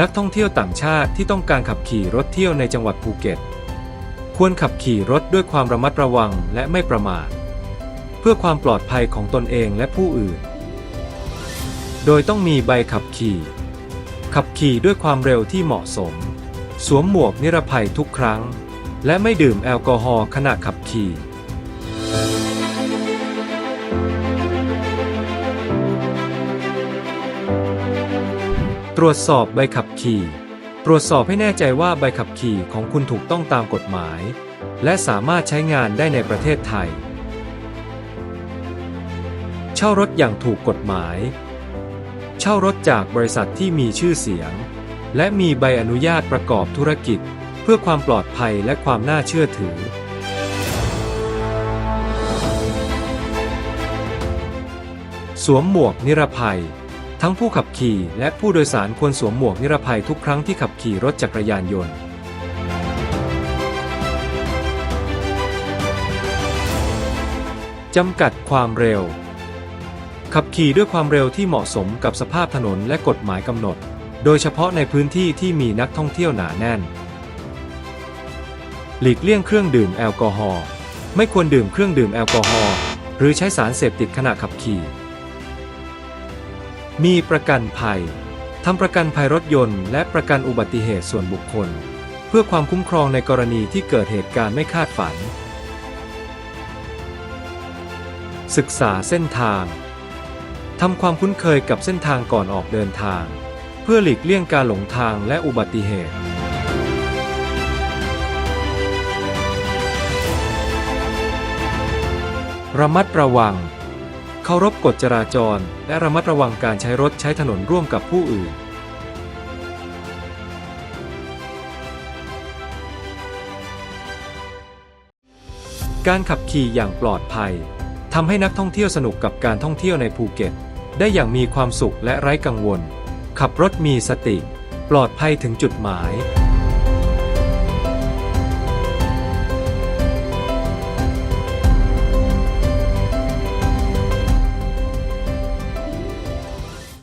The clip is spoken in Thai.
นักท่องเที่ยวต่างชาติที่ต้องการขับขี่รถเที่ยวในจังหวัดภูเก็ต ควรขับขี่รถด้วยความระมัดระวังและไม่ประมาท เพื่อความปลอดภัยของตนเองและผู้อื่น โดยต้องมีใบขับขี่ ขับขี่ด้วยความเร็วที่เหมาะสม สวมหมวกนิรภัยทุกครั้ง และไม่ดื่มแอลกอฮอล์ขณะขับขี่ ตรวจสอบใบขับขี่ ตรวจสอบให้แน่ใจว่าใบขับขี่ของคุณถูกต้องตามกฎหมาย และสามารถใช้งานได้ในประเทศไทย เช่ารถอย่างถูกกฎหมาย เช่ารถจากบริษัทที่มีชื่อเสียง และมีใบอนุญาตประกอบธุรกิจ เพื่อความปลอดภัยและความน่าเชื่อถือ สวมหมวกนิรภัย ทั้งผู้ขับขี่และผู้โดยสารควรสวมหมวกนิรภัยทุกครั้งที่ขับขี่รถจักรยานยนต์ จำกัดความเร็ว ขับขี่ด้วยความเร็วที่เหมาะสมกับสภาพถนนและกฎหมายกำหนด โดยเฉพาะในพื้นที่ที่มีนักท่องเที่ยวหนาแน่น หลีกเลี่ยงเครื่องดื่มแอลกอฮอล์ ไม่ควรดื่มเครื่องดื่มแอลกอฮอล์หรือใช้สารเสพติดขณะขับขี่ มีประกันภัย ทำประกันภัยรถยนต์และประกันอุบัติเหตุส่วนบุคคล เพื่อความคุ้มครองในกรณีที่เกิดเหตุการณ์ไม่คาดฝัน ศึกษาเส้นทาง ทำความคุ้นเคยกับเส้นทางก่อนออกเดินทาง เพื่อหลีกเลี่ยงการหลงทางและอุบัติเหตุระมัดระวัง เคารพกฎจราจร และระมัดระวังการใช้รถใช้ถนนร่วมกับผู้อื่น การขับขี่อย่างปลอดภัยทำให้นักท่องเที่ยวสนุกกับการท่องเที่ยวในภูเก็ต ได้อย่างมีความสุขและไร้กังวล ขับรถมีสติ ปลอดภัยถึงจุดหมาย